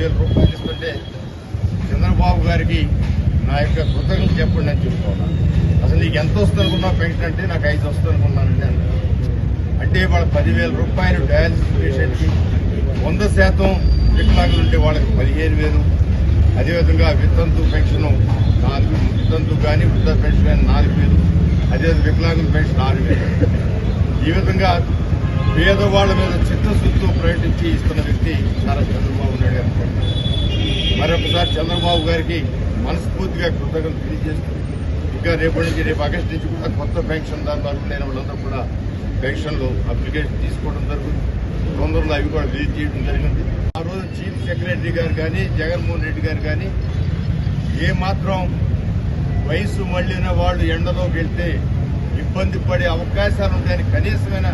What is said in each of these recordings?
వేల రూపాయలు ఇస్తుంటే చంద్రబాబు గారికి నా యొక్క కృతజ్ఞతలు చెప్పండి అని చెప్పుకోవాలి. అసలు నీకు ఎంత వస్తుంది అనుకున్నా పెన్షన్ అంటే నాకు ఐదు వస్తుంది అనుకున్నానండి అంటే వాళ్ళ పదివేల రూపాయలు డయాలసిస్ పేషెంట్కి వంద శాతం వికలాంగులు ఉంటే వాళ్ళకి పదిహేను వేలు. అదేవిధంగా విత్తంతు పెన్షన్ నాలుగు విత్తంతు కానీ వృద్ధ పెన్షన్ కానీ నాలుగు వేలు. అదేవిధంగా వికలాంగుల పెన్షన్ ఆరు వేలు. ఈ విధంగా పేదవాళ్ళ మీద చిత్తశుద్ధి మరొకసారి చంద్రబాబు గారికి మనస్ఫూర్తిగా కృతజ్ఞతలు తెలియజేస్తూ ఇంకా రేపటి నుంచి రేపు ఆగస్టు నుంచి కూడా కొత్త పెన్షన్ దాని అర్హులైన వాళ్ళందరూ కూడా పెన్షన్లు అప్లికేషన్ తీసుకోవడం జరుగుతుంది. తొందరలో అవి కూడా రిలీజ్ చేయడం జరిగింది. ఆ రోజు చీఫ్ సెక్రటరీ గారు కానీ జగన్మోహన్ రెడ్డి గారు కానీ ఏమాత్రం వయసు మళ్ళిన వాళ్ళు ఎండలోకి వెళ్తే ఇబ్బంది పడే అవకాశాలు ఉంటాయని కనీసమైన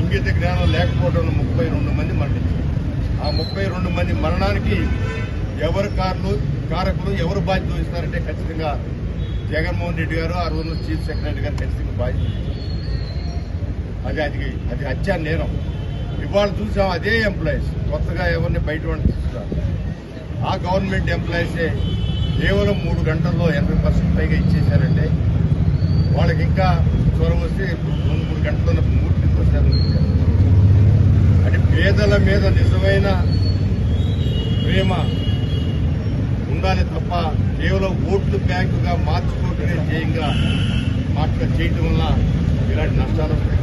ఇంగిత జ్ఞానం లేకపోవడంలో ముప్పై రెండు మంది మరణించారు. ఆ ముప్పై రెండు మంది మరణానికి ఎవరు కారులు కారకులు ఎవరు బాధ్యత వహిస్తారంటే ఖచ్చితంగా జగన్మోహన్ రెడ్డి గారు ఆ రోజు చీఫ్ సెక్రటరీ గారు ఖచ్చితంగా బాధ్యత అది అది అది హత్యా నేరం. ఇవాళ చూసాం అదే ఎంప్లాయీస్ కొత్తగా ఎవరిని బయట వాళ్ళని తీసుకురారు ఆ గవర్నమెంట్ ఎంప్లాయీసే కేవలం మూడు గంటల్లో ఎనభై పర్సెంట్ పైగా ఇచ్చేశారంటే వాళ్ళకి ఇంకా త్వర వస్తే రెండు మూడు గంటల్లో మూడు వచ్చారు అంటే పేదల మీద నిజమైన ప్రేమ ఉండాలి తప్ప కేవలం ఓట్లు బ్యాంకుగా మార్చుకోవటమే ధ్యేయంగా మాట్లాడ చేయటం వల్ల ఇలాంటి నష్టాలు వస్తాయి